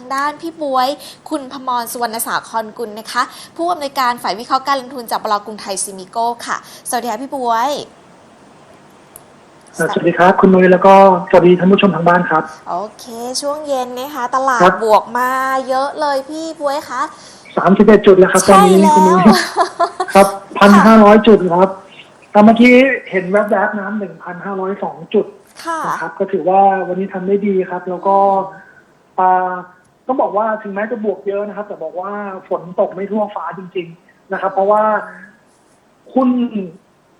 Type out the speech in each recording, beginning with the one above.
างด้านพี่บวย คุณพมรสุวรรณสาครกุลนะคะ ผู้อำนวยการฝ่ายวิเคราะห์การลงทุนจากบลกรุงไทยซิมิโก้ค่ะ สวัสดีค่ะพี่บวย สวัสดีครับ คุณนุ้ยแล้วก็สวัสดีท่านผู้ชมทางบ้านครับ โอเค ช่วงเย็นนะคะ ตลาดครับ บวกมาเยอะเลยพี่บวยคะ สามสิบเอ็ดจุดแล้วครับตอนใช่นี้แล้คุณนุ้วย ครับพันห้าร้อยจุดครับแต่เมื่อกี้เห็นแวบๆน้ำหนึ่งพันห้าร้อยสองจุดค่ะ นะครับ ก็ถือว่าวันนี้ทำได้ดีครับ แล้วก็อ่า ต้องบอกว่าถึงแม้จะบวกเยอะนะครับ แต่บอกว่าฝนตกไม่ทั่วฟ้าจริง ๆนะครับ เพราะว่าหุ้น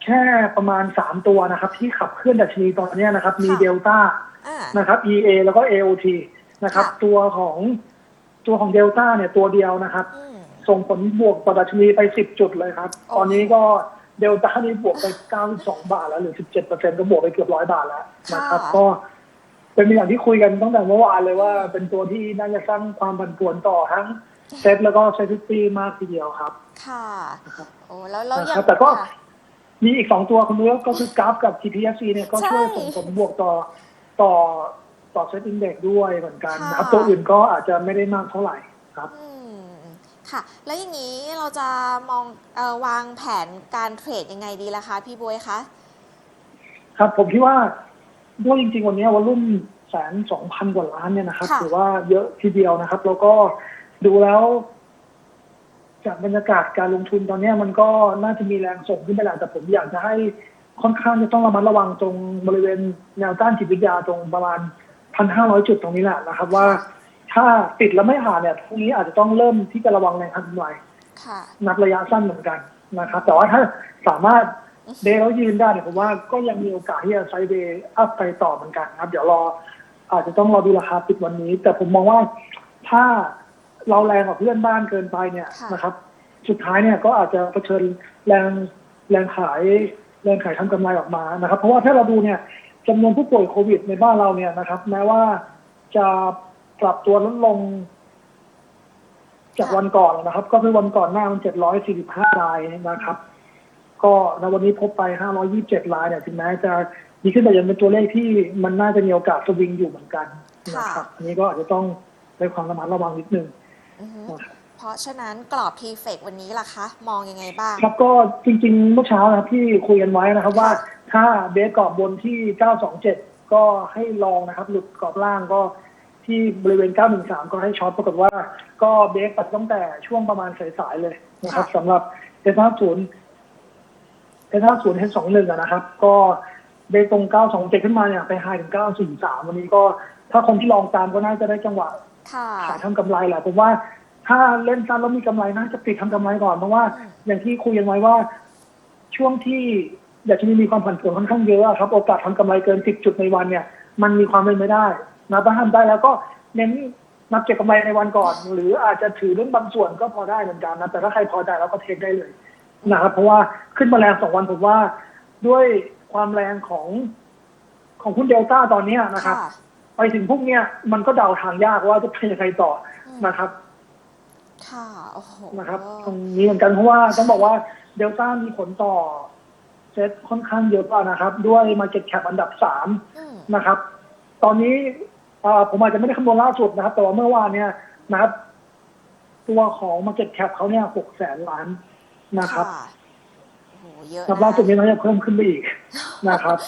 แค่ประมาณสามตัวนะครับ ที่ขับเคลื่อนดัชนีตอนเนี้ยนะครับ มีค่ะเดลต้าอ่านะครับ EA แล้วก็ AOT นะครับค่ะตัวของตัวของเดลต้าเนี่ยตัวเดียวนะครับอืมส่งผลบวกต่อดัชนีไป10จุดเลยครับโอ้ตอนนี้ก็เดลต้านี่บวกไป 92 บาทแล้วหรือ 17เปอร์เซ็นต์ก็บวกไปเกือบร้อยบาทแล้วนะครับ ก็ เป็นอย่างที่คุยกันตั้งแต่เมื่อวานเลยว่าเป็นตัวที่น่าจะสร้างความผันผวนต่อทั้งเซ็ตแล้วก็เซ็ตตี้มากทีเดียวครับ ค่ะนะครับโอ้แล้วแล้วนะยัครังบแต่ก็ค่ะมีอีกสองตัวคุณรู้ก็คือกราฟกับ TPFC เนี่ยก็ช่วยใช่ส่งผลบวกต่อต่อต่อเซ็ตอินเด็กด้วยเหมือนกันนะครับค่ะตัวอื่นก็อาจจะไม่ได้มากเท่าไหร่ครับอืมค่ะ แล้วอย่างนี้เราจะมองเออวางแผนการเทรดยังไงดีล่ะคะ พี่บวยคะ ครับผมคิดว่าด้วยจริง ๆ วันนี้วอลุ่ม แสนสองพันกว่าล้านเนี่ยนะครับค่ะถือว่าเยอะทีเดียวนะครับ แล้วก็ดูแล้ว จากบรรยากาศการลงทุนตอนเนี้ยมันก็น่าจะมีแรงส่งขึ้นไปแหละแต่ผมอยากจะให้ค่อนข้างจะต้องระมัดระวังตรงบริเวณแนวต้านจิตวิทยาตรงประมาณพันห้าร้อยจุดตรงนี้แหละนะครับ ว่าถ้าติดแล้วไม่ผ่านเนี่ยพรุ่งนี้อาจจะต้องเริ่มที่จะระวังแรงทำกำไรค่ะนับระยะสั้นเหมือนกันนะครับ แต่ว่าถ้าสามารถเดย์แล้วยืนได้เนี่ยผมว่าก็ยังมีโอกาสที่จะไซด์เดย์อัพไปต่อเหมือนกันครับ เดี๋ยวรอ อาจจะต้องรอดูราคาปิดวันนี้ แต่ผมมองว่าถ้าเราแรงกว่าเพื่อนบ้านเกินไปเนี่ยค่ะนะครับ สุดท้ายเนี่ยก็อาจจะเผชิญแรงแรงขายแรงขายทำกำไรออกมานะครับ เพราะว่าถ้าเราดูเนี่ยจำนวนผู้ป่วยโควิดในบ้านเราเนี่ยนะครับ แม้ว่าจะปรับตัวลดลง จากวันก่อนนะครับ ก็คือวันก่อนหน้ามัน745รายนะครับ ก็ในวันนี้พบไป527รายเนี่ยถึงแม้จะ ดีขึ้นแต่ยังเป็นตัวเลขที่มันน่าจะมีโอกาสสวิงอยู่เหมือนกันนะครับอันนี้ก็อาจจะต้องในความระมัดระวังนิดนึงอือฮึนะครับเพราะฉะนั้นกรอบทีเฟกวันนี้ล่ะคะ มองยังไงบ้าง ครับก็จริงๆเมื่อเช้านะครับที่คุยกันไว้นะครับว่าถ้าเบสกรอบบนที่ 927 ก็ให้ลองนะครับ หลุดกรอบล่างก็ที่บริเวณ 913 ก็ให้ช็อตปรากฏว่าก็เบสตัดตั้งแต่ช่วงประมาณสายๆเลยนะครับค่ะสำหรับเอสห้าศูนย์เอสห้าศูนย์เอสสองหนึ่งนะครับ ก็ เบสตรง 927 ขึ้นมาเนี่ยไปไฮถึง 943 วันนี้ก็ ถ้าคนที่ลองตามก็น่าจะได้จังหวะค่ะ ขายทำกำไรแหละผมว่าถ้าเล่นสั้นแล้วมีกำไรน่าจะปิดทำกำไรก่อนเพราะว่าอืม อย่างที่คุยกันไว้ว่า ช่วงที่อยากจะมีมีความผันผวนค่อนข้างเยอะอะครับ โอกาสทำกำไรเกินสิบจุดในวันเนี่ย มันมีความเป็นไปได้นะถ้าทำได้แล้วก็เน้นนับเก็บกำไรในวันก่อน หรืออาจจะถือเรื่องบางส่วนก็พอได้เหมือนกันนะแต่ถ้าใครพอใจแล้วก็เทคได้เลยนะครับเพราะว่าขึ้นมาแรงสองวันผมว่าด้วย ความแรงของของหุ้นเดลต้าตอนเนี้ยนะครับค่ะไปถึงพวกเนี้ยมันก็เดาทางยากว่าจะเป็นยังไงต่ออืมนะครับ ค่ะโอ้โหนะครับ ตรงนี้เหมือนกันเพราะว่าต้องบอกว่าเดลต้ามีผลต่อเซตค่อนข้างเยอะกว่านะครับ ด้วย Market Cap อันดับสามอืมนะครับ ตอนนี้เอ่อผมอาจจะไม่ได้คำนวณล่าสุดนะครับ แต่ว่าเมื่อวานเนี่ยนะครับ ตัวของ Market Cap เขาเนี่ยหกแสนล้านนะครับค่ะ โอ้โหเยอะกับนะล่าสุดนี้น่าจะเพิ่มขึ้นไปอีกนะครับ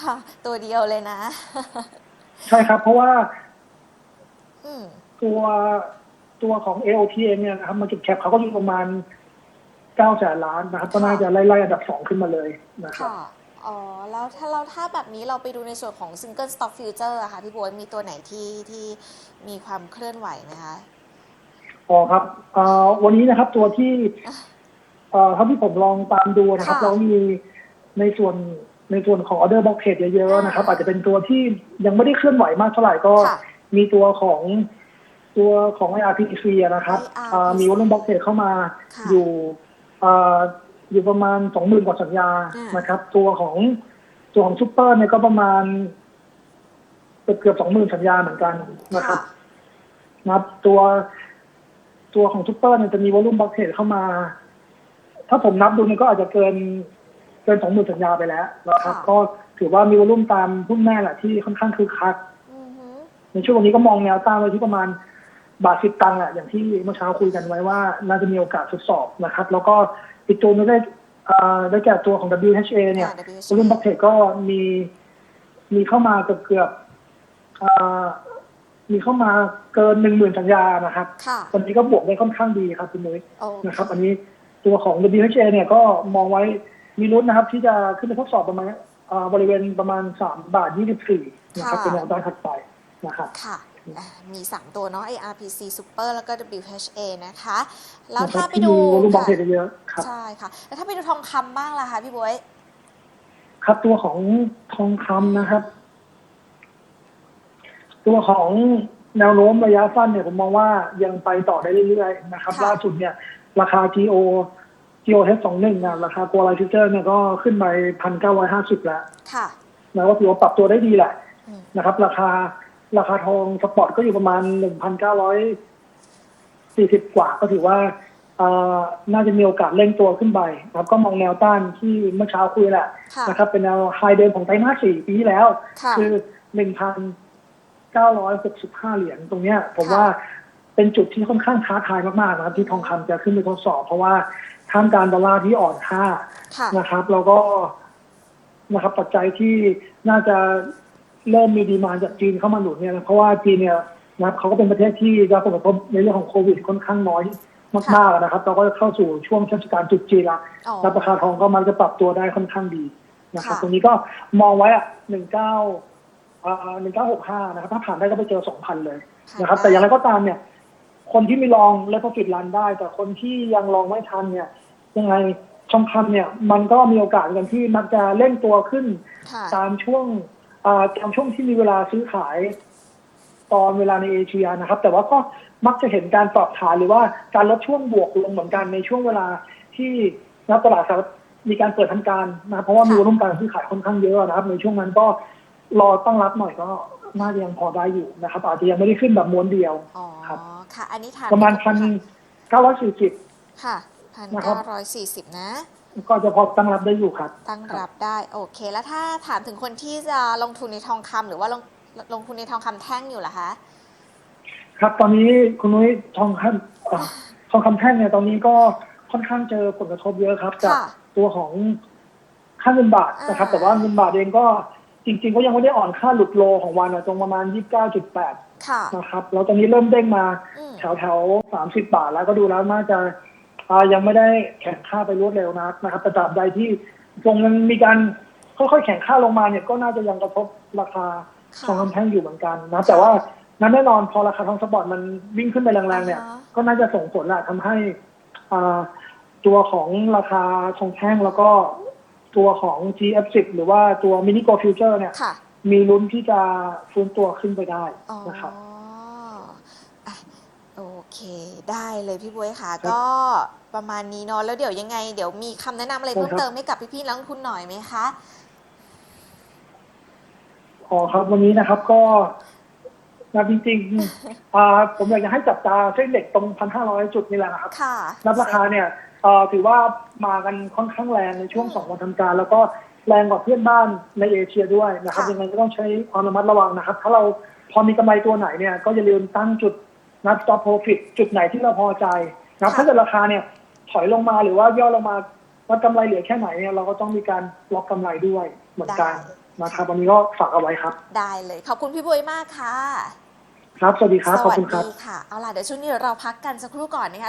ค่ะ ตัวเดียวเลยนะ ใช่ครับ เพราะว่าอืมตัวตัวของ AOT เองเนี่ยนะครับ Market Cap เขาก็อยู่ประมาณเก้าแสนล้านนะครับก็น่าจะไล่ๆอันดับสองขึ้นมาเลยนะครับ ค่ะ อ๋อ แล้วถ้าเราถ้าแบบนี้เราไปดูในส่วนของ Single Stock Future อะค่ะ พี่บวยมีตัวไหนที่ที่มีความเคลื่อนไหวไหมคะ อ๋อครับเอ่อวันนี้นะครับตัวที่ เอ่อเท่าที่ผมลองตามดูนะครับค่ะ เรามีในส่วนในส่วนของออเดอร์บ็อกเทรดเยอะๆนะครับอ่าอาจจะเป็นตัวที่ยังไม่ได้เคลื่อนไหวมากเท่าไหร่ก็ ค่ะ มีตัวของตัวของ IRPC อะนะครับ IRPC เอ่อมีวอลุ่มบ็อกเทรดเข้ามาค่ะอยู่เอ่ออยู่ประมาณสองหมื่นกว่าสัญญาอ่าน นะครับ ตัวของตัวของซูเปอร์เนี่ยก็ประมาณเกือบเกือบสองหมื่นสัญญาเหมือนกันนะครับค่ะนะครับตัวตัวของซูเปอร์เนี่ยจะมีวอลุ่มบ็อกเทรดเข้ามา ถ้าผมนับดูมันก็อาจจะเกิน เกินสองหมื่นสัญญาไปแล้วนะครับ ค่ะ ก็ถือว่ามีวอลุ่มตามหุ้นแม่แหละที่ค่อนข้างคึกคัก อือหือในช่วงวันนี้ก็มองแนวต้านไว้ที่ประมาณบาทสิบตังค์อะอย่างที่เมื่อเช้าคุยกันไว้ว่า น่าจะมีโอกาสทดสอบนะครับ แล้วก็อีกตัวหนึงได้อ่าได้แก่ตัวของ WHA เนี่ย อ่า WHA รุ่นบัคเทคก็มีมีเข้ามาเกือบเกือบๆอ่ามีเข้ามาเกินหนึ่งหมื่นสัญญานะครับ ค่ะวันนี้ก็บวกได้ค่อนข้างดีครับคุณนุ้ยโอเนะครับ อันนี้ ตัวของ WHA เนี่ยก็มองไว้มีลุ้นนะครับ ที่จะขึ้นไปทดสอบประมาณอ่าบริเวณประมาณสามบาทยี่สิบสี่นะครับค่ะ เป็นแนวต้านถัดไปนะครับ ค่ะอะ มี 3 ตัวเนาะ ARPC Super แล้วก็ WHA นะคะ แล้วถ้าไปดูที่มีวอลุ่มบางค่ะเทคเยอะครับ ใช่ค่ะ แล้วถ้าไปดูทองคำบ้างล่ะคะพี่บวย ครับตัวของทองคำนะครับ ตัวของแนวโน้มระยะสั้นเนี่ยผมมองว่ายังไปต่อได้เรื่อยๆนะครับ ค่ะ ล่าสุดเนี่ย ราคา GO GOH สองหนึ่งเนี่ยราคาตัวไลท์ฟิเจอร์เนี่ยก็ขึ้นไปพันเก้าร้อยห้าสิบแล้วค่ะนะก็ถือว่าปรับตัวได้ดีแหละอืมนะครับ ราคาราคาทองสปอร์ตก็อยู่ประมาณหนึ่งพันเก้าร้อยสี่สิบกว่าก็ถือว่าเอ่อน่าจะมีโอกาสเร่งตัวขึ้นไปนะครับ ก็มองแนวต้านที่เมื่อเช้าคุยแหละค่ะนะครับ เป็นแนวไฮเดิมของไตรมาสสี่ปีที่แล้วค่ะคือหนึ่งพันเก้าร้อยหกสิบห้าเหรียญตรงเนี้ย ผมค่ะว่า เป็นจุดที่ค่อนข้างท้าทายมากๆนะครับที่ทองคำจะขึ้นไปทดสอบ เพราะว่าท่ามกลารดอลลาร์ที่อ่อนค่าค่ะนะครับ แล้วก็นะครับ ปัจจัยที่น่าจะเริ่มมีดีมานจากจีนเข้ามาหนุนเนี่ยนะเพราะว่าจีนเนี่ยนะครับเขาก็เป็นประเทศที่ได้รับผลกระทบในเรื่องของโควิดค่อนข้างน้อยมากๆนะครับเราก็จะเข้าสู่ช่วงเทศกาลตรุษจีนละอ๋อแล้วราคาทองก็มันจะปรับตัวได้ค่อนข้างดีนะครับค่ะตรงนี้ก็มองไว้อะหนึ่งเก้าหนึ่งเก้าหกห้านะครับ ถ้าผ่านได้ก็ไปเจอสองพันเลยนะครับ แต่อย่างไรก็ตามเนี่ย คนที่มีลองและ profit run ได้ แต่คนที่ยังลองไม่ทันเนี่ย ยังไงทองคำเนี่ย มันก็มีโอกาสกันที่มักจะเล่นตัวขึ้นค่ะตามช่วงอ่าตามช่วงที่มีเวลาซื้อขาย ตอนเวลาในเอเชียนะครับ แต่ว่าก็มักจะเห็นการปรับฐานหรือว่าการลดช่วงบวกลงเหมือนกันในช่วงเวลาที่นักตลาดสหรัฐมีการเปิดทำการนะครับเพราะว่ามีค่ะวอลุ่มการซื้อขายค่อนข้างเยอะนะครับ ในช่วงนั้นก็รอตั้งรับหน่อยก็น่าจะยังพอได้อยู่นะครับ อาจจะยังไม่ได้ขึ้นแบบม้วนเดียวอ๋อครับ ค่ะ อันนี้ถามประมาณพันเก้าร้อยสี่สิบค่ะพันนะครัเก้าบร้อยสี่สิบนะ ก็จะพอตั้งรับได้อยู่ครับ ตั้งรับได้ โอเค แล้วถ้าถามถึงคนที่จะลงทุนในทองคำหรือว่าลงลงทุนในทองคำแท่งอยู่ล่ะคะ ครับตอนนี้คุณนุ้ยทองคำเอ่อทองคำแท่งเนี่ยตอนนี้ก็ค่อนข้างเจอผลกระทบเยอะครับ จากค่ะตัวของค่าเงินบาทนะครับอ่าแต่ว่าเงินบาทเองก็จริง ๆ ก็ยังไม่ได้อ่อนค่าหลุดโลของวันอะตรงประมาณ29.8 ค่ะนะครับแล้วตอนนี้เริ่มเด้งมาอืม แถวแถวสามสิบบาทแล้วก็ดูแล้วน่าจะอ่ายังไม่ได้แข่งค่าไปรวดเร็วนักนะครับแต่ตราบใดที่ตรงนั้นมีการค่อยๆแข่งค่าลงมาเนี่ยก็น่าจะยังกระทบราคาค่ะทองคำแท่งอยู่เหมือนกันนะแต่ว่านั้นแน่นอนพอราคาทองสปอร์ตมันวิ่งขึ้นไปแรงๆเนี่ย อ่าฮะ ก็น่าจะส่งผลแหละทำให้อ่าตัวของราคาทองแท่งแล้วก็ตัวของ GF10 หรือว่าตัวมินิโกฟิวเจอร์เนี่ย ค่ะ มีลุ้นที่จะฟื้นตัวขึ้นไปได้อ๋อนะครับอะโอเค ได้เลยพี่บุ้ยค่ะครับก็ประมาณนี้เนาะแล้วเดี๋ยวยังไง เดี๋ยวมีคำแนะนำอะไรใช่เพิ่มครับเติมให้กับพี่ๆนักลงทุนหน่อยไหมคะอ๋อครับวันนี้นะครับก็นะจริงๆอ่าผมอยากจะให้จับตาเส้นเหล็กตรงพันห้าร้อยจุดนี่แหละนะครับค่ะรับราคาเนี่ยเอ่อถือว่ามากันค่อนข้างแรงในช่วงสองวันทำการ แล้วก็ แรงกว่าเพื่อนบ้านในเอเชียด้วยนะครับค่ะยังไงก็ต้องใช้ความระมัดระวังนะครับ ถ้าเราพอมีกำไรตัวไหนเนี่ย ก็อย่าลืมตั้งจุดนัด stop profit จุดไหนที่เราพอใจนะครับถ้าเกิดราคาเนี่ยถอยลงมาหรือว่าย่อลงมาวัดกำไรเหลือแค่ไหนเนี่ยเราก็ต้องมีการล็อกกำไรด้วยเหมือนกันนะครับวันนี้ก็ฝากเอาไว้ครับ ได้เลยขอบคุณพี่บุ้ยมากค่ะ ครับ สวัสดีครับ ขอบคุณครับสวัสดีค่ะเอาล่ะเดี๋ยวช่วงนี้เราพักกันสักครู่ก่อนนะคะ